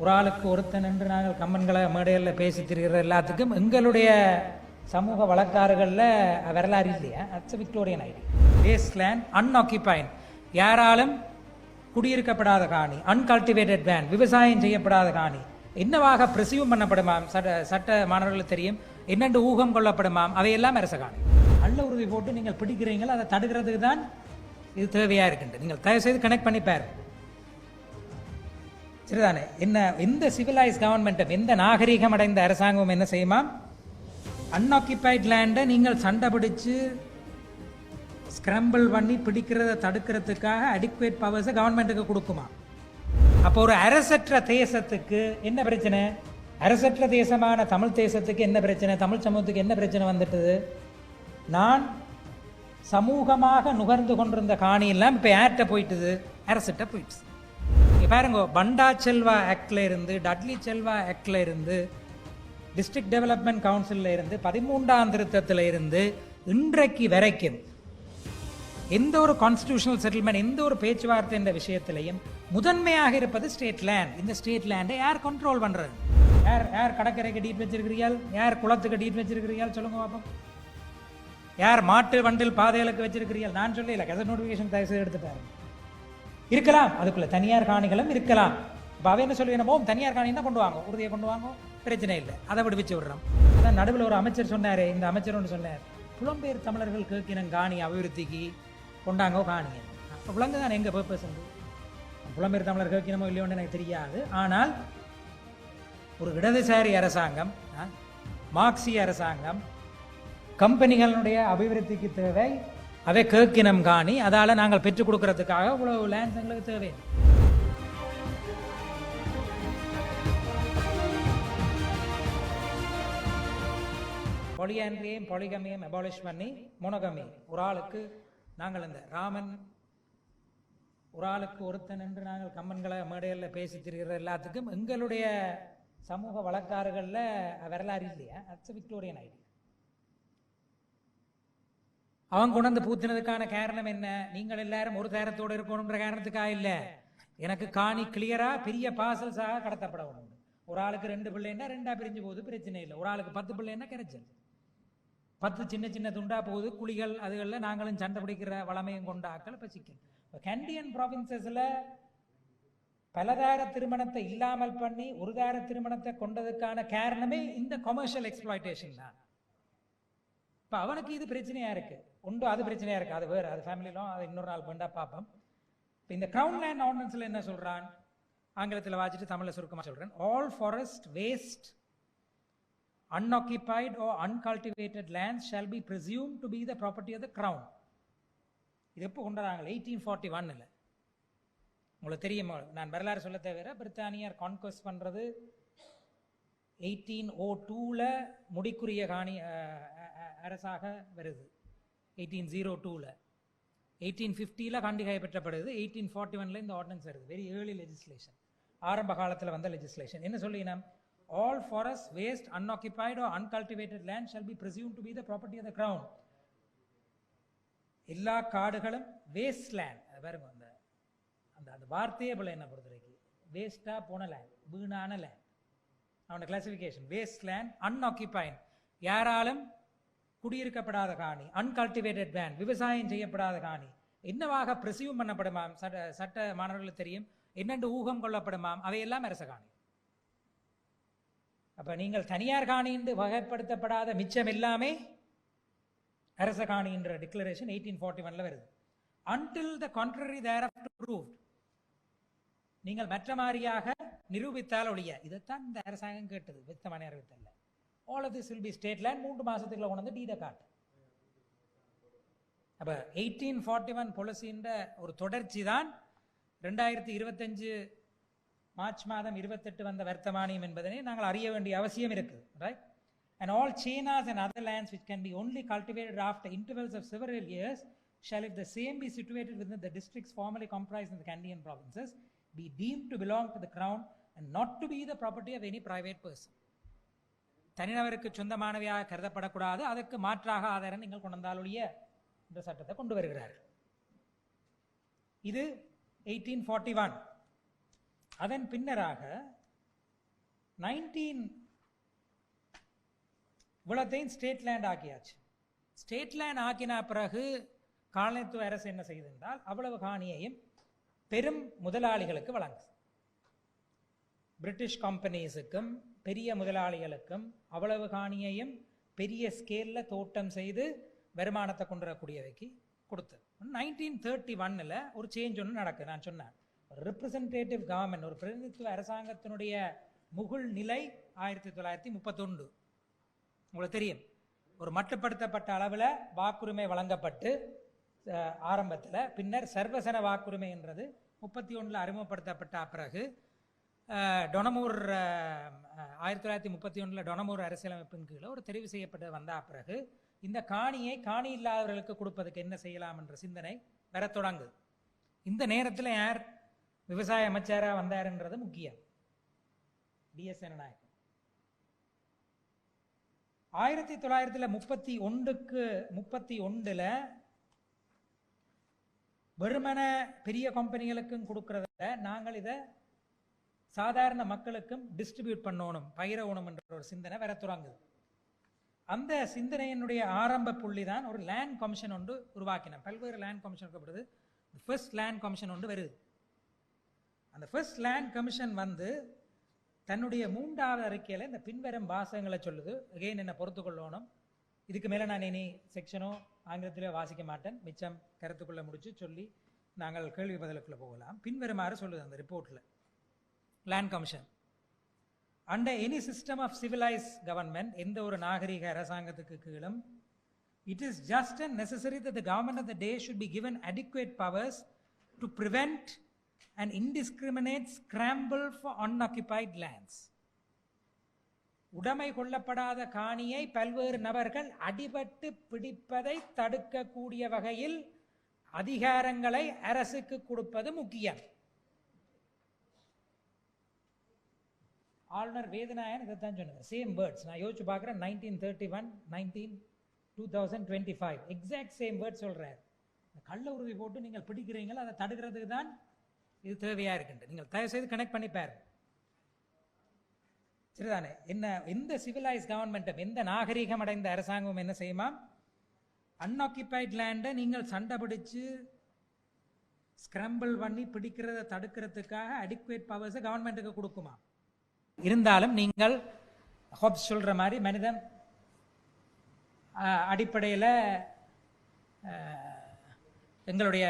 ஒரு ஆளுக்கு ஒருத்தன் என்று நாங்கள் கம்மன்களை மேடையில் பேசி திரிகிற எல்லாத்துக்கும் எங்களுடைய சமூக வழக்காறுகளில் வரலாறு இல்லையா? அட்ஸ் விக்டோரியன் ஐடி வேஸ்ட்லேண்ட் அன்ஆக்கிபைன் யாராலும் குடியிருக்கப்படாத காணி அன்கல்டிவேட்டட் வேன் விவசாயம் செய்யப்படாத காணி. என்னவாக பிரசியூம் பண்ணப்படுமாம்? சட்ட சட்ட மாணவர்களுக்கு தெரியும். என்னென்று ஊகம் கொள்ளப்படுமாம்? அவையெல்லாம் அரச காணி. நல்ல உறுதி போட்டு நீங்கள் பிடிக்கிறீங்களோ அதை தடுக்கிறதுக்கு தான் இது தேவையாக இருக்கின்றது. நீங்கள் தயவு செய்து கனெக்ட் பண்ணி பாருங்கள் சரிதானே? என்ன எந்த சிவிலைஸ் கவர்மெண்ட்டும் எந்த நாகரீகம் அடைந்த அரசாங்கமும் என்ன செய்யுமா? அன்ஆக்கியபைட் லேண்டை நீங்கள் சண்டை பிடிச்சு ஸ்க்ரம்பிள் பண்ணி பிடிக்கிறத தடுக்கிறதுக்காக அடிக்குவேட் பவர்ஸை கவர்மெண்ட்டுக்கு கொடுக்குமா? அப்போ ஒரு அரசற்ற தேசத்துக்கு என்ன பிரச்சனை? அரசற்ற தேசமான தமிழ் தேசத்துக்கு என்ன பிரச்சனை? தமிழ் சமூகத்துக்கு என்ன பிரச்சனை வந்துட்டுது? நான் சமூகமாக நுகர்ந்து கொண்டிருந்த காணியெல்லாம் இப்போ யார்கிட்ட போயிட்டுது? அரசிட்ட போயிடுச்சு பாருங்க பண்டா செல்வா ஆக்டில் இருந்து டட்லி செல்வா ஆக்டில் இருந்து டிஸ்ட்ரிக்ட் டெவலப்மெண்ட் கவுன்சிலில் இருந்து பதிமூன்றாம் திருத்தத்தில் இருந்து இன்றைக்கு வரைக்கும் எந்த ஒரு கான்ஸ்டியூஷனல் செட்டில்மெண்ட் எந்த ஒரு பேச்சுவார்த்தை என்ற விஷயத்திலையும் முதன்மையாக இருப்பது ஸ்டேட் லேண்ட் இந்த ஸ்டேட் லேண்டை யார் கண்ட்ரோல் பண்ணுறது யார் யார் கடற்கரைக்கு டீட் வச்சிருக்கிறீர்கள்? யார் குளத்துக்கு டீட் வச்சிருக்கிறீர்கள்? சொல்லுங்க பாப்போம். யார் மாட்டு வண்டில் பாதைகளுக்கு வச்சிருக்கிறீர்கள்? நான் சொல்லல கெசட் நோட்டிஃபிகேஷன் தயவு செய்து எடுத்துட்டாரு இருக்கலாம். அதுக்குள்ள தனியார் காணிகளும் இருக்கலாம். இப்போ அவ என்ன சொல்லி என்னமோ தனியார் காணி தான் கொண்டு வாங்க. உறுதியை கொண்டு வாங்க. பிரச்சனை இல்லை. அதை விடுவிச்சு விடுறோம். அதான் நடுவில் ஒரு அமைச்சர் சொன்னார் இந்த அமைச்சர் ஒன்று சொன்னார். புலம்பெயர் தமிழர்கள் கேட்கின காணி அபிவிருத்திக்கு கொண்டாங்கோ காணிங்க அப்போ விலங்கு தான் எங்கள் பர்பஸ் வந்து புலம்பெயர் தமிழர் கேட்கணுமோ இல்லையோன்னு எனக்கு தெரியாது. ஆனால் ஒரு இடதுசாரி அரசாங்கம் மார்க்சிய அரசாங்கம் கம்பெனிகளுடைய அபிவிருத்திக்கு தேவை அதை கேட்கினம் காணி அதால நாங்கள் பெற்றுக் கொடுக்கறதுக்காக இவ்வளவு லேண்ட்ஸ் எங்களுக்கு தேவை. பொலியான்றியையும் பொலிகமியும் அபாலிஷ் பண்ணி முனகமி ஒரு ஆளுக்கு நாங்கள் இந்த ராமன் ஒரு ஆளுக்கு ஒருத்தன் என்று நாங்கள் கம்மன்களை மேடையில் பேசி திரிகிற எல்லாத்துக்கும் எங்களுடைய சமூக வழக்காறுகளில் வரலாறு இல்லையா? It's Victorian idea. அவன் கொண்டாந்து பூத்தினதுக்கான காரணம் என்ன? நீங்கள் எல்லாரும் ஒரு தேரத்தோடு இருக்கணுன்ற காரணத்துக்காக இல்லை. எனக்கு காணி கிளியரா பெரிய பார்சல்ஸாக கடத்தப்பட வேணும் ஒரு ஆளுக்கு ரெண்டு பிள்ளைன்னா ரெண்டா பிரிஞ்சு போகுது பிரச்சனை இல்லை. ஒரு ஆளுக்கு பத்து பிள்ளைன்னா கிடைச்சல் பத்து சின்ன சின்ன துண்டா போகுது குழிகள் அதுகளில் நாங்களும் சண்டை பிடிக்கிற வளமையும் கொண்ட ஆக்கள் இப்போ சிக்கல் இப்போ கேண்டியன் ப்ராவின்சஸில் பலதார திருமணத்தை இல்லாமல் பண்ணி ஒரு தார திருமணத்தை கொண்டதுக்கான காரணமே இந்த கொமர்ஷியல் எக்ஸ்ப்ளாய்டேஷன் தான். இப்போ அவனுக்கு இது பிரச்சனையாக இருக்கு. உண்டு அது பிரச்சனையாக இருக்கு. அது வேறு. அது ஃபேமிலியிலும் அது இன்னொரு நாள் பண்ணா பார்ப்போம் இப்போ இந்த க்ரௌன் லேண்ட் ஆர்டினன்ஸில் என்ன சொல்கிறான் ஆங்கிலத்தில் வாசிட்டு தமிழில் சுருக்கமாக சொல்கிறேன் all forest waste unoccupied or uncultivated land shall be presumed to be the property of the crown இது எப்போ கொண்டாடுறாங்க எயிட்டீன் ஃபார்ட்டி ஒன்னில் உங்களுக்கு தெரியுமா? நான் வரலாறு சொல்ல தவிர பிரித்தானியர் கான்கோஸ் பண்ணுறது எயிட்டீன் ஓ டூவில் முடிக்குரிய காணி அரசாக வருது. எயிட்டீன் ஜீரோ டூவில் எயிட்டீன் ஃபிஃப்டியில் காண்டி கைப்பற்றப்படுது. எயிட்டீன் ஃபார்ட்டி ஒனில் இந்த ஆர்டினன்ஸ் வருது. வெரி ஏர்லி லெஜிஸ்லேஷன் ஆரம்ப காலத்தில் வந்த லெஜிஸ்லேஷன் என்ன சொல்லினா all forest waste unoccupied or uncultivated land shall be presumed to the the property of the எல்லா காடுகளும் வேஸ்ட் லேண்ட் பாருங்க அந்த அந்த அந்த வார்த்தையே போல என்ன பொறுத்த வரைக்கும் வேஸ்ட்டாக போன லேண்ட் வீணான லேண்ட் அவனோட கிளாசிஃபிகேஷன் வேஸ்ட் லேண்ட் அன்ஆக்கிபைன் யாராலும் குடியிருக்கப்படாத காணி அன்கல்டிவேட்டட் வேன் விவசாயம் செய்யப்படாத காணி. என்னவாக பிரசியூம் பண்ணப்படுமாம் சட்ட சட்ட மாணவர்களுக்கு தெரியும். என்னென்று ஊகம் கொள்ளப்படுமாம் அவையெல்லாம் அரச காணி. அப்போ நீங்கள் தனியார் காணி என்று வகைப்படுத்தப்படாத மிச்சம் எல்லாமே அரச காணி என்ற டிக்ளரேஷன் எயிட்டீன் ஃபார்ட்டி ஒன்ல வருது. Until the contrary thereafter proved நீங்கள் மற்ற மாதிரியாக நிரூபித்தால் ஒழிய இதைத்தான் இந்த அரசாங்கம் கேட்டது. வித்தமான அறிவித்தல்ல all of this will be state land மூன்று மாதத்துக்குள்ள கொண்டு வந்து டீடை காட்டு அப்போ எயிட்டீன் ஃபார்ட்டி ஒன் பொலிசின்ற ஒரு தொடர்ச்சி தான் ரெண்டாயிரத்தி இருபத்தஞ்சு மார்ச் மாதம் இருபத்தெட்டு வந்த வர்த்தமானியம் என்பதனை நாங்கள் அறிய வேண்டிய அவசியம் இருக்குது right and all chenas and other lands which can be only cultivated after intervals of several years shall if the same be situated with the districts formerly comprise in the Kandyan provinces be deemed to belong to the ground and not to be the property of any private person தனிநபருக்கு சொந்தமானவையாக கருதப்படக்கூடாது. அதற்கு மாற்றாக ஆதாரம் நீங்கள் கொண்டு ஒழிய இந்த சட்டத்தை கொண்டு வருகிறார்கள் இது எயிட்டீன் ஃபார்ட்டி ஒன் அதன் பின்னராக நைன்டீன் இவ்வளத்தையும் ஸ்டேட் லேண்ட் ஆக்கியாச்சு. ஸ்டேட் லேண்ட் ஆக்கின பிறகு காலனித்துவ அரசு என்ன செய்திருந்தால் அவ்வளவு காணியையும் பெரும் முதலாளிகளுக்கு வழங்குது. பிரிட்டிஷ் கம்பெனிஸுக்கும் பெரிய முதலாளிகளுக்கும் அவ்வளவு காணியையும் பெரிய ஸ்கேல்ல தோட்டம் செய்து வருமானத்தை கொண்டு வரக்கூடியவைக்கு கொடுத்தது. நைன்டீன் தேர்ட்டி ஒன்னில் ஒரு சேஞ்ச் ஒன்று நடக்குது நான் சொன்னேன். ரிப்ரசன்டேட்டிவ் கவர்மெண்ட் ஒரு பிரதிநிதித்துவ அரசாங்கத்தினுடைய முகுள் நிலை ஆயிரத்தி தொள்ளாயிரத்தி முப்பத்தொன்று. உங்களுக்கு தெரியும். ஒரு மட்டுப்படுத்தப்பட்ட அளவில் வாக்குரிமை வழங்கப்பட்டு ஆரம்பத்தில். பின்னர் சர்வசன வாக்குரிமை என்றது முப்பத்தி ஒன்றில் அறிமுகப்படுத்தப்பட்ட பிறகு டொனமூர் ஆயிரத்தி தொள்ளாயிரத்தி முப்பத்தி ஒன்றில் டொனமூர் அரசியலமைப்பின் கீழே ஒரு தெரிவு செய்யப்பட்டு வந்த பிறகு. இந்த காணியை காணி இல்லாதவர்களுக்கு கொடுப்பதற்கு என்ன செய்யலாம் என்ற சிந்தனை வரத் தொடங்குது. இந்த நேரத்தில் யார் விவசாய அமைச்சராக வந்தாருன்றது முக்கியம். டிஎஸ் நாயக் ஆயிரத்தி தொள்ளாயிரத்தில் முப்பத்தி ஒன்றுக்கு முப்பத்தி ஒன்றில் வெறுமன பெரிய கம்பெனிகளுக்கும் கொடுக்கறதில்ல நாங்கள் இதை சாதாரண மக்களுக்கும் டிஸ்ட்ரிபியூட் பண்ணணும் பயிரவணும் என்ற ஒரு சிந்தனை வர தொடங்குது. அந்த சிந்தனையினுடைய ஆரம்ப புள்ளி தான் ஒரு லேண்ட் கமிஷன் ஒன்று உருவாக்கினோம் பல்வேறு லேண்ட் கமிஷன் இருக்கப்படுது ஃபர்ஸ்ட் லேண்ட் கமிஷன் ஒன்று வருது. அந்த ஃபர்ஸ்ட் லேண்ட் கமிஷன் வந்து தன்னுடைய மூன்றாவது அறிக்கையில் இந்த பின்வரும் வாசகங்களை சொல்லுது. அகைன் என்னை பொறுத்து கொள்ளணும். இதுக்கு மேலே நான் இனி செக்ஷனோ ஆங்கிலத்திலே வாசிக்க மாட்டேன். மிச்சம் கருத்துக்குள்ளே முடிச்சு சொல்லி நாங்கள் கேள்வி பதிலுக்குள்ளே போகலாம். பின்வருமாறு சொல்லுது அந்த ரிப்போர்ட்டில் land commission under any system of civilise government எந்த ஒரு நாகரிக அரசாங்கத்துக்கு கீழும் it is just and necessary the government government the day should should given adequate powers to to and an indiscriminate for for lands உடைமை கொள்ளப்படாத காணியை பல்வேறு நபர்கள் அடிபட்டு பிடிப்பதை தடுக்கக்கூடிய வகையில் அதிகாரங்களை அரசுக்கு கொடுப்பது முக்கியம். ஆளுநர் வேதநாயன் தான் சொன்னார் சேம் வேர்ட்ஸ் நான் யோசிச்சு பார்க்குறேன். Nineteen thirty one nineteen two thousand twenty five exact same words சொல்கிறார் கள்ள உறுதி போட்டு நீங்கள் பிடிக்கிறீங்களோ? அதை தடுக்கிறதுக்கு தான் இது தேவையாக இருக்குன்ட்டு நீங்கள் தயவு செய்து கனெக்ட் பண்ணி பாருங்க. சரிதானே? என்ன எந்த சிவிலைஸ் கவர்மெண்ட்டும் எந்த நாகரீகம் அடைந்த அரசாங்கமும் என்ன செய்யுமா? அன்ஆக்கியபைட் லேண்டை நீங்கள் சண்டை பிடிச்சு ஸ்கிரம்பிள் பண்ணி பிடிக்கிறத தடுக்கிறதுக்காக அடிக்குவேட் பவர்ஸை கவர்மெண்ட்டுக்கு கொடுக்குமா? இருந்தாலும் நீங்கள் ஹோப்ஸ் சொல்ற மாதிரி மனிதன் அடிப்படையில் எங்களுடைய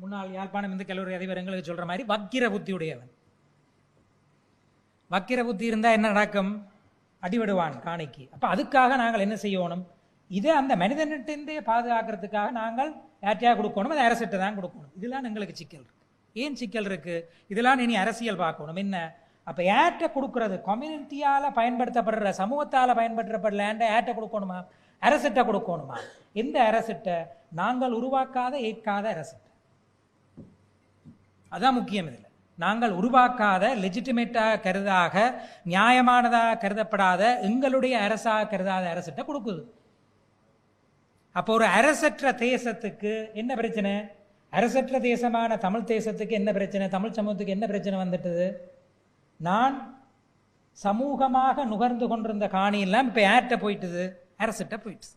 முன்னாள் யாழ்ப்பாணம் இந்து கல்லூரி அதிபர் எங்களுக்கு சொல்ற மாதிரி வக்கிர புத்தி உடையவன் வக்கிர புத்தி இருந்தால் என்ன நடக்கும்? அடிவிடுவான் காணிக்கு. அப்போ அதுக்காக நாங்கள் என்ன செய்யணும்? இதை அந்த மனிதனிட்டே பாதுகாக்கிறதுக்காக நாங்கள் யார்ட்டையாக கொடுக்கணும்? அது அரசிட்ட தான் கொடுக்கணும். இதெல்லாம் எங்களுக்கு சிக்கல் இருக்கு. ஏன் சிக்கல் இருக்கு? இதெல்லாம் இனி அரசியல் பார்க்கணும். என்ன? அப்போ ஏட்ட கொடுக்கறது கம்யூனிட்டியால் பயன்படுத்தப்படுற சமூகத்தால் பயன்படுத்தப்படுற லேண்டை ஏட்ட கொடுக்கணுமா? அரசிட்ட கொடுக்கணுமா? எந்த அரசிட்ட? நாங்கள் உருவாக்காத ஏற்காத அரசிட்ட. அதான் முக்கியம் இதில். நாங்கள் உருவாக்காத லெஜிட்டிமேட்டாக கருதாக நியாயமானதாக கருதப்படாத எங்களுடைய அரசாக கருதாத அரசிட்ட கொடுக்குது. அப்போ ஒரு அரசற்ற தேசத்துக்கு என்ன பிரச்சனை? அரசற்ற தேசமான தமிழ் தேசத்துக்கு என்ன பிரச்சனை? தமிழ் சமூகத்துக்கு என்ன பிரச்சனை வந்துட்டது? நான் சமூகமாக நுகர்ந்து கொண்டிருந்த காணியெல்லாம் இப்போ யார்கிட்ட போயிட்டுது? அரசிட்ட போயிட்டு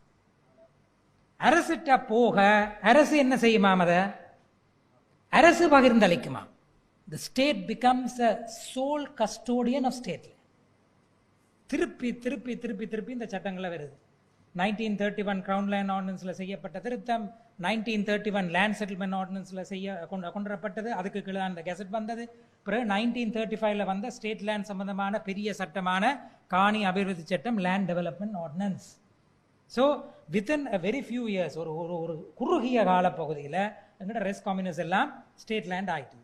அரசிட்ட போக அரசு என்ன செய்யுமாம் அதை அரசு பகிர்ந்தளிக்குமா? The state becomes a sole custodian of ஸ்டேட்ல திருப்பி திருப்பி திருப்பி திருப்பி இந்த சட்டங்களில் வருது. Nineteen thirty one crown land ஆர்டினன்ஸில் செய்யப்பட்ட திருத்தம் nineteen thirty one land settlement ஆர்டினன்ஸில் செய்ய கொண்டு கொண்டு வரப்பட்டது அதுக்கு கீழே அந்த கெசட் வந்தது. பிறகு நைன்டீன் தேர்ட்டி ஃபைவ்ல வந்த ஸ்டேட் லேண்ட் சம்பந்தமான பெரிய சட்டமான காணி அபிவிருத்தி சட்டம் land development ordinance so within a very few years ஒரு ஒரு ஒரு குறுகிய காலப்பகுதியில் எங்கள்கிட்ட ரெஸ் கம்யூனிஸ் எல்லாம் ஸ்டேட் லேண்ட் ஆயிட்டு.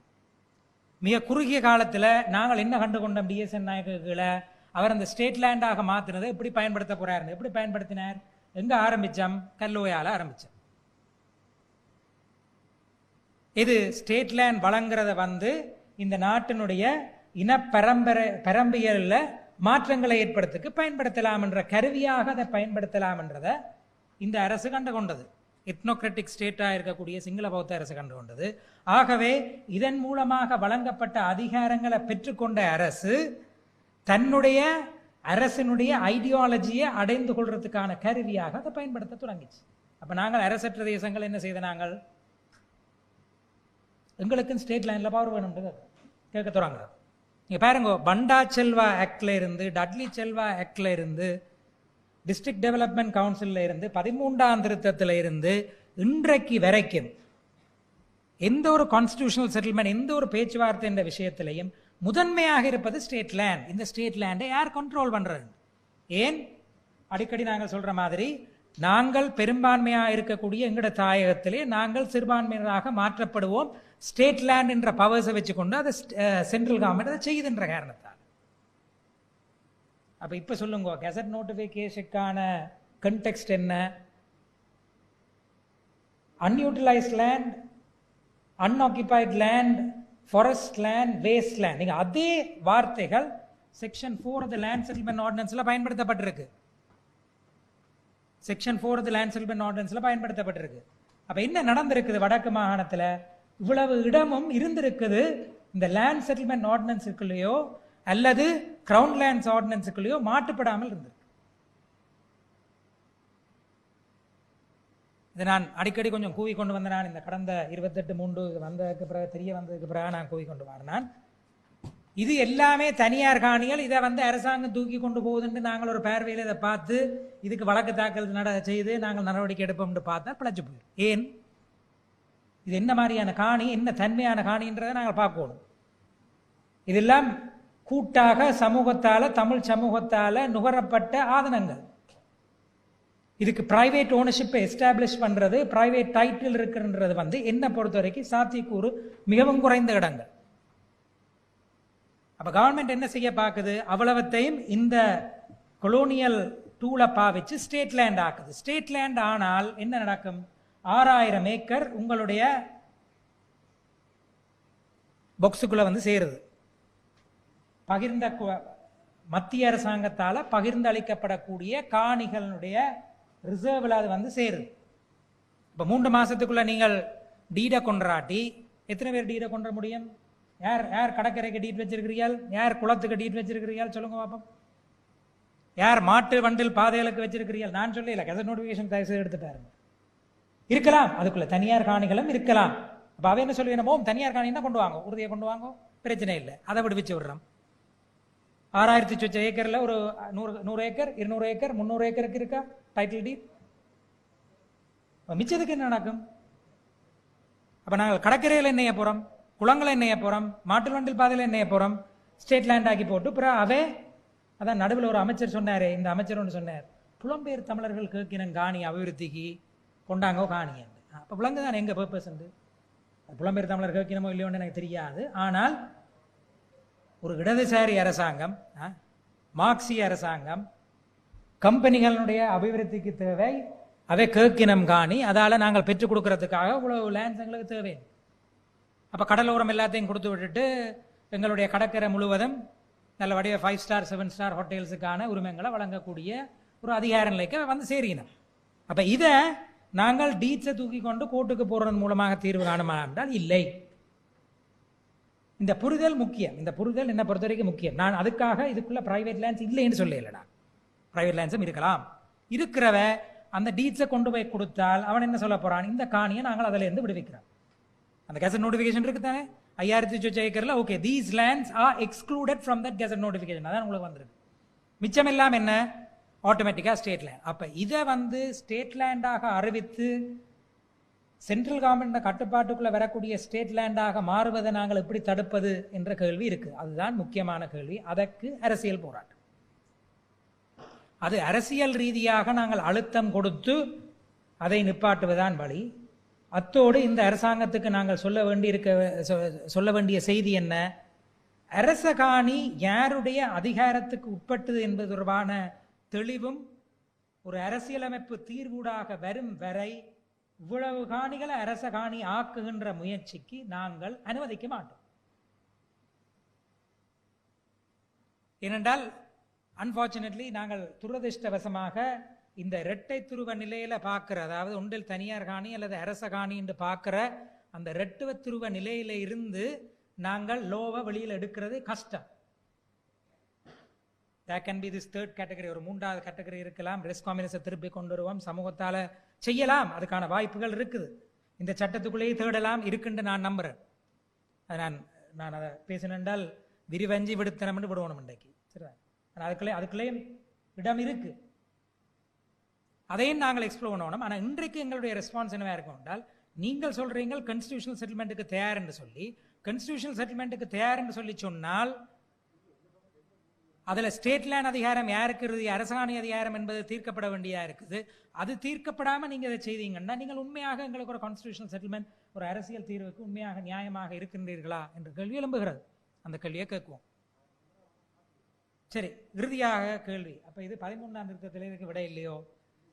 மிக குறுகிய காலத்தில் நாங்கள் என்ன கண்டு கொண்டோம் டிஎஸ்என் நாயகர்களை அவர் அந்த ஸ்டேட் லேண்டாக மாற்றினதை எப்படி பயன்படுத்த போகிறாருன்னு எப்படி பயன்படுத்தினார்? எங்கே ஆரம்பித்தோம் கல்லோயால் ஆரம்பித்தோம் இது ஸ்டேட் லேண்ட் வழங்குறத வந்து இந்த நாட்டினுடைய இன பரம்பரை பரம்பியலில் மாற்றங்களை ஏற்படுத்துக்கு பயன்படுத்தலாம் என்ற கருவியாக அதை பயன்படுத்தலாம் என்றதை இந்த அரசு கண்டு கொண்டது எத்னோக்ரட்டிக் ஸ்டேட்டாக இருக்கக்கூடிய சிங்கள பௌத்த அரசு கண்டு கொண்டது ஆகவே இதன் மூலமாக வழங்கப்பட்ட அதிகாரங்களை பெற்றுக்கொண்ட அரசு தன்னுடைய அரசினுடைய ஐடியாலஜியை அடைந்து கொள்றதுக்கான கருவியாக அதை பயன்படுத்த தொடங்கிச்சு. அப்போ நாங்கள் அரசற்ற தேசங்கள் என்ன செய்த நாங்கள்? எங்களுக்கும் ஸ்டேட் லைனில் பவர் வேணும்ன்றது கேட்க தொடங்குறோம் நீங்கள் பாருங்க பண்டா செல்வா ஆக்டில் இருந்து டட்லி செல்வா ஆக்டில் இருந்து டிஸ்ட்ரிக்ட் டெவலப்மெண்ட் கவுன்சிலில் இருந்து பதிமூன்றாம் திருத்தத்தில் இருந்து இன்றைக்கு வரைக்கும் எந்த ஒரு கான்ஸ்டிடியூஷனல் செட்டில்மெண்ட் எந்த ஒரு பேச்சுவார்த்தை என்ற விஷயத்திலையும் முதன்மையாக இருப்பது ஸ்டேட் லேண்ட் இந்த ஸ்டேட் லேண்டை யார் கண்ட்ரோல் பண்ணுறது ஏன்? அடிக்கடி நாங்கள் சொல்கிற மாதிரி நாங்கள் பெரும்பான்மையாக இருக்கக்கூடிய எங்களோட தாயகத்திலே நாங்கள் சிறுபான்மையினராக மாற்றப்படுவோம். ஸ்டேட் லேண்ட் என்ற பவர்ஸை வச்சுக்கொண்டு அதை சென்ட்ரல் கவர்மெண்ட் அதை செய்யுதுன்ற காரணத்தால். அப்போ இப்போ சொல்லுங்க கெசட் நோட்டிஃபிகேஷனுக்கான கண்டெக்ஸ்ட் என்ன? Unutilised land unoccupied land forest land waste land நீங்கள் அதே வார்த்தைகள் section four of the land settlement ஆர்டினன்ஸில் பயன்படுத்தப்பட்டிருக்கு. Section four of the land settlement ஆர்டினன்ஸில் பயன்படுத்தப்பட்டிருக்கு. அப்போ என்ன நடந்திருக்குது வடக்கு மாகாணத்தில்? இவ்வளவு இடமும் இருந்திருக்குது. இந்த லேண்ட் செட்டில்மெண்ட் ஆர்டினன்ஸுக்குள்ளேயோ அல்லது கிரவுண்ட் லேண்ட்ஸ் ஆர்டினன்ஸுக்குள்ளேயோ மாட்டுப்படாமல் இருந்திருக்கு. இதை நான் அடிக்கடி கொஞ்சம் கூவி கொண்டு வந்த நான் இந்த கடந்த இருபத்தெட்டு மூன்று வந்ததுக்கு பிறகு தெரிய வந்ததுக்கு பிறகு நான் கூவி கொண்டு வரேன் இது எல்லாமே தனியார் காணிகள். இதை வந்து அரசாங்கம் தூக்கி கொண்டு போகுதுன்னு நாங்கள் ஒரு பார்வையில் இதை பார்த்து இதுக்கு வழக்கு தாக்கல் நட செய்து நாங்கள் நடவடிக்கை எடுப்போம்னு பார்த்தா பிழைச்சி போயிடும். ஏன்? இது என்ன மாதிரியான காணி என்ன தன்மையான காணின்றதை நாங்கள் பார்க்கணும். இதெல்லாம் கூட்டாக சமூகத்தால் தமிழ் சமூகத்தால் நுகரப்பட்ட ஆதனங்கள். இதுக்கு பிரைவேட் ஓனர்ஷிப்பை எஸ்டாப்ளிஷ் பண்ணுறது பிரைவேட் டைட்டில் இருக்குன்றது வந்து என்னை பொறுத்த வரைக்கும் சாத்தியக்கூறு மிகவும் குறைந்த இடங்கள். அப்போ கவர்மெண்ட் என்ன செய்ய பார்க்குது? அவ்வளவத்தையும் இந்த கொலோனியல் டூலை பாவிச்சு ஸ்டேட் லேண்ட் ஆக்குது. ஸ்டேட் லேண்ட் ஆனால் என்ன நடக்கும்? ஆறாயிரம் ஏக்கர் உங்களுடைய பாக்ஸுக்குள்ள வந்து சேருது. பகிர்ந்த கு- மத்திய அரசாங்கத்தால் பகிர்ந்து அளிக்கப்படக்கூடிய காணிகளுடைய ரிசர்வில் அது வந்து சேருது. இப்போ மூன்று மாதத்துக்குள்ளே நீங்கள் டீட கொண்டாட்டி எத்தனை பேர் டீட கொண்ட முடியும்? யார் யார் கடற்கரைக்கு டீட் வச்சிருக்கிறீர்கள்? யார் குளத்துக்கு டீட் வச்சிருக்கிறீர்கள்? சொல்லுங்க பாப்போம். யார் மாட்டு வண்டில் பாதைகளுக்கு வச்சிருக்கிறீர்கள்? நான் சொல்லல கெசட் நோட்டிஃபிகேஷன் தயவு செய்து எடுத்து பாருங்க. இருக்கலாம். அதுக்குள்ள தனியார் காணிகளும் இருக்கலாம். அப்ப அவ என்ன சொல்லுவேனமோ தனியார் காணின்னா கொண்டு வாங்க? உறுதியை கொண்டு வாங்க? பிரச்சனை இல்லை. அதை விடுவிச்சு விடுறோம். ஆறாயிரத்தி சொச்ச ஏக்கர்ல ஒரு நூறு நூறு ஏக்கர் இருநூறு ஏக்கர் முந்நூறு ஏக்கருக்கு இருக்கா? டைட்டில் டீட் மிச்சத்துக்கு என்ன நடக்கும்? அப்ப நாங்கள் கடற்கரையில் என்னைய போகிறோம் போறோம்? குளங்களை என்னைய போகிறோம் போறோம்? மாட்டு வண்டில் பாதையில் என்னைய போகிறோம் போறோம்? ஸ்டேட் லேண்ட் ஆக்கி போட்டு அப்புறம் அவே அதான் நடுவில் ஒரு அமைச்சர் சொன்னாரே இந்த அமைச்சர் ஒன்று சொன்னார். புலம்பெயர் தமிழர்கள் கேட்கின காணி அபிவிருத்திக்கு கொண்டாங்கோ காணி அப்போ விலங்கு தான் எங்க பர்பஸ் புலம்பெயர் தமிழர் கேட்கணுமோ இல்லையோன்னு எனக்கு தெரியாது. ஆனால் ஒரு இடதுசாரி அரசாங்கம் ஆ, மார்க்சிய அரசாங்கம் கம்பெனிகளுடைய அபிவிருத்திக்கு தேவை அவை கேட்கினம் காணி அதால் நாங்கள் பெற்றுக் கொடுக்கறதுக்காக இவ்வளவு லேண்ட்ஸ் எங்களுக்கு தேவை. அப்போ கடலோரம் எல்லாத்தையும் கொடுத்து விட்டுட்டு எங்களுடைய கடற்கரை முழுவதும் நல்லபடியாக ஃபைவ் ஸ்டார் செவன் ஸ்டார் ஹோட்டல்ஸுக்கான உரிமைகளை வழங்கக்கூடிய ஒரு அதிகார நிலைக்கு வந்து சேரினோம் அப்போ இதை நாங்கள் டீட்ஸை தூக்கி கொண்டு கோர்ட்டுக்கு போடுறது மூலமாக தீர்வு காணுமா என்றால் இல்லை. இந்த புரிதல் முக்கியம். இந்த புரிதல் என்னை பொறுத்த வரைக்கும் முக்கியம். நான் அதுக்காக இதுக்குள்ள பிரைவேட் லேண்ட்ஸ் இல்லைன்னு சொல்லலடா ப்ரைவேட் பிரைவேட் லேண்ட்ஸும் இருக்கலாம். இருக்கிறவ அந்த டீட்ஸை கொண்டு போய் கொடுத்தால் அவன் என்ன சொல்ல போறான்? இந்த காணியை நாங்கள் அதில் இருந்து விடுவிக்கிறோம். அந்த கெசட் நோட்டிஃபிகேஷன் இருக்கு தானே ஐயாயிரத்தி சொச்ச ஏக்கரில்? Okay these lands are excluded from that gazette notification அதான் உங்களுக்கு வந்திருக்கு. மிச்சம் எல்லாம் என்ன? ஆட்டோமேட்டிக்காக ஸ்டேட் லேண்ட் அப்போ இதை வந்து ஸ்டேட் லேண்டாக அறிவித்து சென்ட்ரல் கவர்மெண்ட் கட்டுப்பாட்டுக்குள்ளே வரக்கூடிய ஸ்டேட் லேண்டாக மாறுவதை நாங்கள் எப்படி தடுப்பது என்ற கேள்வி இருக்குது அதுதான் முக்கியமான கேள்வி. அதற்கு அரசியல் போராட்டம். அது அரசியல் ரீதியாக நாங்கள் அழுத்தம் கொடுத்து அதை நிப்பாட்டுவதான் வழி. அத்தோடு இந்த அரசாங்கத்துக்கு நாங்கள் சொல்ல வேண்டி இருக்க சொல்ல வேண்டிய செய்தி என்ன? அரச காணி யாருடைய அதிகாரத்துக்கு உட்பட்டது என்பது தொடர்பான தெளிவும் ஒரு அரசியலமைப்பு தீர்வூடாக வரும் வரை இவ்வளவு காணிகளை அரச காணி ஆக்குகின்ற முயற்சிக்கு நாங்கள் அனுமதிக்க மாட்டோம். ஏனென்றால் அன்பார்ச்சுனேட்லி நாங்கள் துரதிர்ஷ்டவசமாக இந்த இரட்டை துருவ நிலையில பார்க்கிற அதாவது ஒன்றில் தனியார் காணி அல்லது அரச காணி என்று பார்க்கிற அந்த இரட்டுவ துருவ நிலையில இருந்து நாங்கள் லோவை வெளியில் எடுக்கிறது கஷ்டம். They can be this third category ஒரு மூன்றாவது கேட்டகரி இருக்கலாம். ரெஸ் காம்பினஸை திருப்பி கொண்டு வருவோம் சமூகத்தால் செய்யலாம். அதுக்கான வாய்ப்புகள் இருக்குது. இந்த சட்டத்துக்குள்ளேயே தேடலாம் இருக்குன்னு நான் நம்புகிறேன் அதை நான் நான் அதை பேசினென்றால் விரிவஞ்சி விடுத்தனம்னு விடுவோம் இன்றைக்கு. சரி ஆனால் அதுக்குள்ளே அதுக்குள்ளேயும் இடம் இருக்கு. அதையும் நாங்கள் எக்ஸ்ப்ளோர் பண்ணணும். ஆனால் இன்றைக்கு எங்களுடைய ரெஸ்பான்ஸ் என்னவாக இருக்கும் என்றால் நீங்கள் சொல்கிறீங்க கான்ஸ்டியூஷனல் செட்டில்மெண்ட்டுக்கு தயார் என்று சொல்லி கான்ஸ்டியூஷனல் செட்டில்மெண்ட்டுக்கு தயார் என்று சொல்லி சொன்னால் அதில் ஸ்டேட் லேண்ட் அதிகாரம் யாருக்கு இருக்குது அரசாணை அதிகாரம் என்பது தீர்க்கப்பட வேண்டியதாக இருக்குது. அது தீர்க்கப்படாமல் நீங்கள் இதை செய்தீங்கன்னா நீங்கள் உண்மையாக எங்களுக்கு ஒரு கான்ஸ்டியூஷனல் செட்டில்மெண்ட் ஒரு அரசியல் தீர்வுக்கு உண்மையாக நியாயமாக இருக்கின்றீர்களா என்ற கேள்வி எழும்புகிறது. அந்த கேள்வியை கேட்குவோம். சரி இறுதியாக கேள்வி. அப்போ இது பதிமூணாம் திருத்தத்தில் இதுக்கு விட இல்லையோ?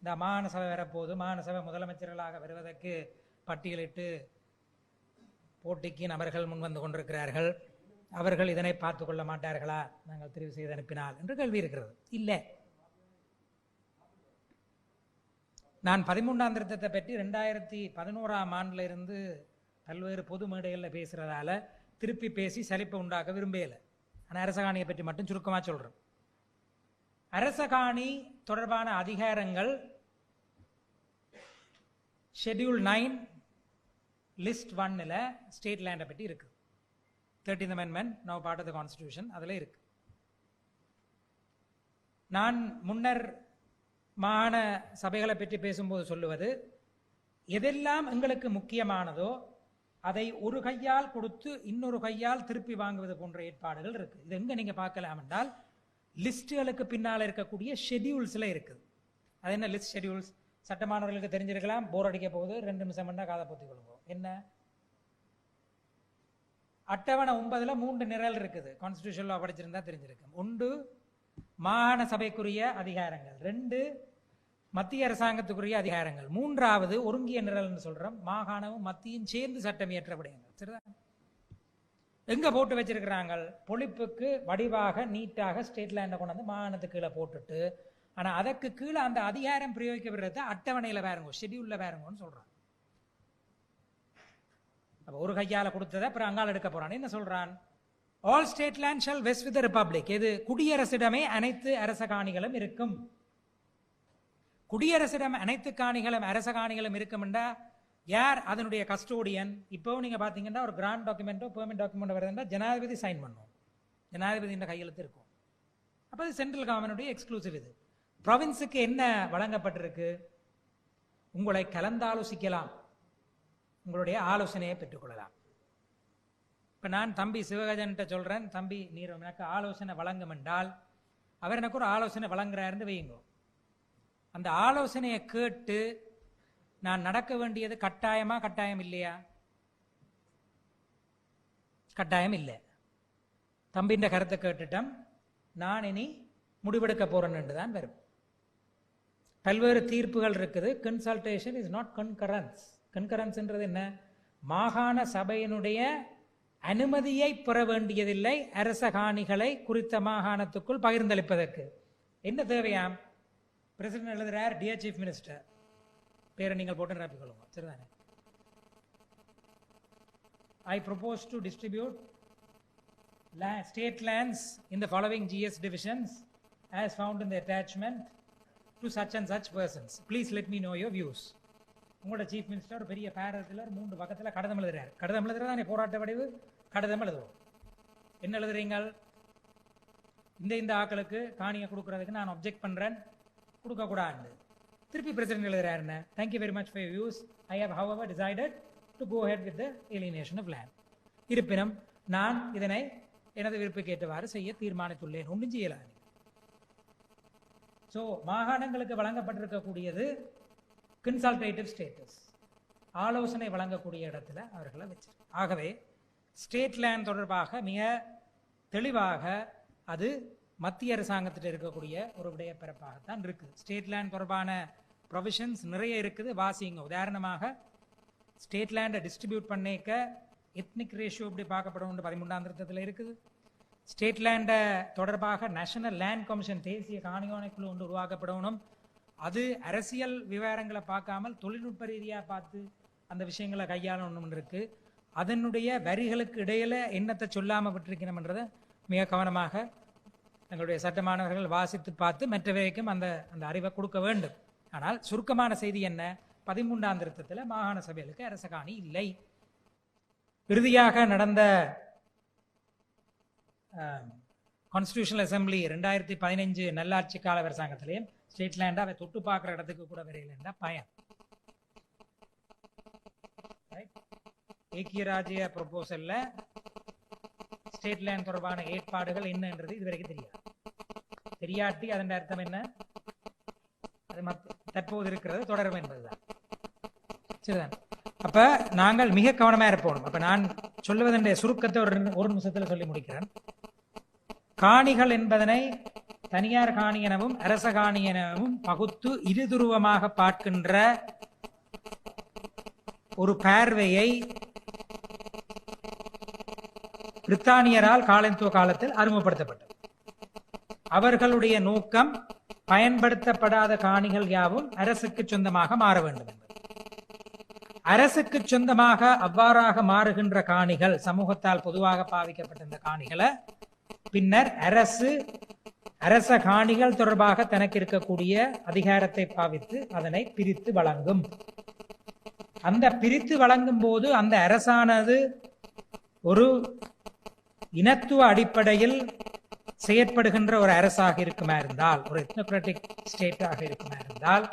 இந்த மாகாண சபை வரப்போது மாகாண சபை முதலமைச்சர்களாக வருவதற்கு பட்டியலிட்டு போட்டிக்கு நபர்கள் முன்வந்து கொண்டிருக்கிறார்கள். அவர்கள் இதனை பார்த்து கொள்ள மாட்டார்களா? நாங்கள் தெரிவு செய்து அனுப்பினால் என்று கேள்வி இருக்கிறது. இல்லை. நான் பதிமூன்றாம் திருத்தத்தை பற்றி ரெண்டாயிரத்தி பதினோராம் ஆண்டில் இருந்து பல்வேறு பொது மேடைகளில் பேசுகிறதால திருப்பி பேசி சலிப்பை உண்டாக்க விரும்பலை ஆனால் அரசகாணியை பற்றி மட்டும் சுருக்கமாக சொல்கிறேன் அரசகாணி தொடர்பான அதிகாரங்கள் ஷெட்யூல் நைன் லிஸ்ட் ஒன்னில் ஸ்டேட் லேண்டை பற்றி இருக்குது thirteen amendment no part of the constitution அதில் இருக்கு. நான் முன்னர் மாகாண சபைகளை பற்றி பேசும்போது சொல்லுவது எதெல்லாம் எங்களுக்கு முக்கியமானதோ அதை ஒரு கையால் கொடுத்து இன்னொரு கையால் திருப்பி வாங்குவது போன்ற ஏற்பாடுகள் இருக்கு. இது எங்க நீங்க பார்க்கலாம் என்றால் லிஸ்டுகளுக்கு பின்னால் இருக்கக்கூடிய ஷெடியூல்ஸ்ல இருக்குது. அது என்ன லிஸ்ட் ஷெட்யூல்ஸ் சட்டமானவர்களுக்கு தெரிஞ்சிருக்கலாம் போர் அடிக்க போகுது ரெண்டு நிமிஷம் பண்ணால் காதை பொத்தி கொள்ளுங்க. என்ன? அட்டவணை ஒன்பதுல மூன்று நிரல் இருக்குது. கான்ஸ்டியூஷன்ல படிச்சிருந்தா தெரிஞ்சிருக்கும். ஒன்று மாகாண சபைக்குரிய அதிகாரங்கள். ரெண்டு மத்திய அரசாங்கத்துக்குரிய அதிகாரங்கள். மூன்றாவது ஒருங்கிய நிரல்னு சொல்றோம். மாகாணமும் மத்தியும் சேர்ந்து சட்டம் இயற்ற விடயங்கள் சரிதான் எங்க போட்டு வச்சிருக்கிறாங்க பொழிப்புக்கு வடிவாக நீட்டாக ஸ்டேட் லேண்டை கொண்டு வந்து மாகாணத்துக்கு கீழே போட்டுட்டு ஆனா அதற்கு கீழே அந்த அதிகாரம் பிரயோகிக்கப்படுறது அட்டவணையில வேறுங்க ஷெட்யூல்ல வேறுங்கன்னு சொல்கிறாங்க அப்போ ஒரு கையால் கொடுத்ததை அப்புறம் அங்கால் எடுக்க போகிறான்னு என்ன சொல்கிறான் all state land shall vest with republic இது குடியரசிடமே அனைத்து அரச காணிகளும் இருக்கும். குடியரசிடம் அனைத்து காணிகளும் அரச காணிகளும் இருக்கும்டா யார்? அதனுடைய கஸ்டோடியன் இப்போ நீங்கள் பார்த்தீங்கன்னா ஒரு கிராண்ட் டாக்குமெண்ட்டோ பெர்மிட் டாக்குமெண்ட் வருதுன்னா ஜனாதிபதி சைன் பண்ணும் ஜனாதிபதி கையெழுத்து இருக்கும். அப்போ அது சென்ட்ரல் கவர்மெண்ட்டுடைய எக்ஸ்க்ளூசிவ் இது. ப்ரொவின்ஸுக்கு என்ன வழங்கப்பட்டிருக்கு? உங்களை கலந்தாலோசிக்கலாம். உங்களுடைய ஆலோசனையை பெற்றுக்கொள்ளலாம். இப்போ நான் தம்பி சிவகஜன்கிட்ட சொல்கிறேன் தம்பி நீர் எனக்கு ஆலோசனை வழங்கும் என்றால் அவர் எனக்கு ஒரு ஆலோசனை வழங்குறாருன்னு வையுங்க. அந்த ஆலோசனையை கேட்டு நான் நடக்க வேண்டியது கட்டாயமா கட்டாயம் இல்லையா? கட்டாயம் இல்லை. தம்பின்ற கருத்தை கேட்டுட்டோம். நான் இனி முடிவெடுக்க போறேன்னு தான் வரும். பல்வேறு தீர்ப்புகள் இருக்குது. கன்சல்டேஷன் இஸ் நாட் கன்கரன்ஸ் கன்கரன்ஸ்ன்றது என்ன? மாகாண சபையினுடைய அனுமதியை பெற வேண்டியதில்லை அரச காணிகளை குறித்த மாகாணத்துக்குள் பகிர்ந்தளிப்பதற்கு. என்ன தேவையாம்? பிரசிடென்ட் எழுதுறார் டியர் சீஃப் மினிஸ்டர் பேரை நீங்கள் போட்டு நிரப்பிக்கொள்ளுங்க சரிதானே I propose to distribute state lands in the following GS divisions as found in the attachment to such and such persons please let me know your views உங்களோட chief minister ஒரு பெரிய பேரத்தில் ஒரு மூன்று பக்கத்தில் கடிதம் எழுதுறாரு. கடிதம் தான் போராட்ட வடிவு? கடிதம் எழுதுவோம். என்ன எழுதுறீங்க? இந்த இந்த ஆக்களுக்கு காணியை கொடுக்கறதுக்கு நான் அப்ஜெக்ட் பண்றேன். கொடுக்கக்கூடாது திருப்பி பிரசிடென்ட் எழுதுறாரு என்ன? Thank you very much for yours I have have decided to go ahead with the alienation of land இருப்பினும் நான் இதனை எனது விருப்பக்கேற்றவாறு செய்ய தீர்மானித்துள்ளேன். ஒன்றும் செய்யலாது. ஸோ மாகாணங்களுக்கு வழங்கப்பட்டிருக்கக்கூடியது கன்சல்டேட்டிவ் ஸ்டேட்டஸ் ஆலோசனை வழங்கக்கூடிய இடத்துல அவர்களை வச்சு ஆகவே ஸ்டேட் லேண்ட் தொடர்பாக மிக தெளிவாக அது மத்திய அரசாங்கத்தில் இருக்கக்கூடிய ஒரு விடயப்பிறப்பாகத்தான் இருக்குது ஸ்டேட் லேண்ட் தொடர்பான ப்ரொவிஷன்ஸ் நிறைய இருக்குது. வாசிங்க உதாரணமாக ஸ்டேட் லேண்டை டிஸ்ட்ரிபியூட் பண்ணிக்க எத்னிக் ரேஷியோ இப்படி பார்க்கப்படும் பதிமூன்றாம் திருத்தத்தில் இருக்குது. ஸ்டேட் லேண்டை தொடர்பாக நேஷனல் லேண்ட் கமிஷன் தேசிய காணியோனை குழு ஒன்று உருவாக்கப்படணும். அது அரசியல் விவகாரங்களை பார்க்காமல் தொழில்நுட்ப ரீதியாக பார்த்து அந்த விஷயங்களை கையாளணும் இருக்கு அதனுடைய வரிகளுக்கு இடையில என்னத்தை சொல்லாமல் விட்டிருக்கணும்ன்றதை மிக கவனமாக எங்களுடைய சட்டமானவர்கள் வாசித்து பார்த்து மற்றவைக்கும் அந்த அந்த அறிவை கொடுக்க வேண்டும். ஆனால் சுருக்கமான செய்தி என்ன? பதிமூன்றாம் திருத்தத்தில் மாகாண சபைகளுக்கு அரச காணி இல்லை. இறுதியாக நடந்த கான்ஸ்டியூஷனல் அசம்பிளி ரெண்டாயிரத்தி பதினஞ்சு நல்லாட்சி கால அரசாங்கத்திலேயும் ஸ்டேட் அவன் அவை தொட்டு பார்க்குற இடத்துக்கு கூட வரையிலண்டா பயம். ஏக்கிய ராஜ்ய ப்ரொபோசல்ல ஸ்டேட் லேண்ட் தொடர்பான ஏற்பாடுகள் என்னன்றது இது வரைக்கும் தெரியாது. தெரியாட்டி அதன் அர்த்தம் என்ன? அது மத் தற்போது இருக்கிறது தொடரும் என்பதுதான். சரிதான்? அப்போ நாங்கள் மிக கவனமாக இருப்போம். அப்போ நான் சொல்லுவதனுடைய சுருக்கத்தை ஒரு ஒரு நிமிஷத்தில் சொல்லி முடிக்கிறேன். காணிகள் என்பதனை தனியார் காணி எனவும் அரச காணி எனவும் பகுத்து இருதுருவமாக பார்க்கின்ற ஒரு பார்வையை பிரித்தானியரால் காலத்துவ காலத்தில் அறிமுகப்படுத்தப்பட்டது. அவர்களுடைய நோக்கம் பயன்படுத்தப்படாத காணிகள் யாவும் அரசுக்கு சொந்தமாக மாற வேண்டும் என்பது. அரசுக்கு சொந்தமாக அவ்வாறாக மாறுகின்ற காணிகள் சமூகத்தால் பொதுவாக பாவிக்கப்பட்ட இந்த காணிகளை பின்னர் அரசு அரச காணிகள் தொடர்பாக தனக்கு இருக்கக்கூடிய அதிகாரத்தை பாவித்து அதனை பிரித்து வழங்கும். அந்த பிரித்து வழங்கும் போது அந்த அரசானது ஒரு இனத்துவ அடிப்படையில் செயற்படுகின்ற ஒரு அரசாக இருக்குமா இருந்தால் ஒரு எத்னோக்ராட்டிக் ஸ்டேட்டாக இருக்குமா இருந்தால்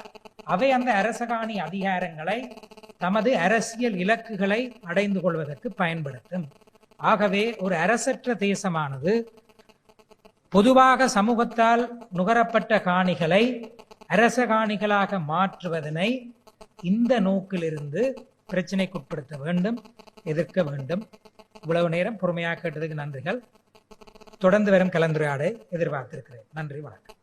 அவை அந்த அரசகாணி அதிகாரங்களை தமது அரசியல் இலக்குகளை அடைந்து கொள்வதற்கு பயன்படுத்தும். ஆகவே ஒரு அரசற்ற தேசமானது பொதுவாக சமூகத்தால் நுகரப்பட்ட காணிகளை அரச காணிகளாக மாற்றுவதனை இந்த நோக்கிலிருந்து பிரச்சனைக்குட்படுத்த வேண்டும் எதிர்க்க வேண்டும். இவ்வளவு நேரம் பொறுமையாக கேட்டதுக்கு நன்றிகள். தொடர்ந்து வரும் கலந்துரையாடை எதிர்பார்த்திருக்கிறேன். நன்றி வணக்கம்.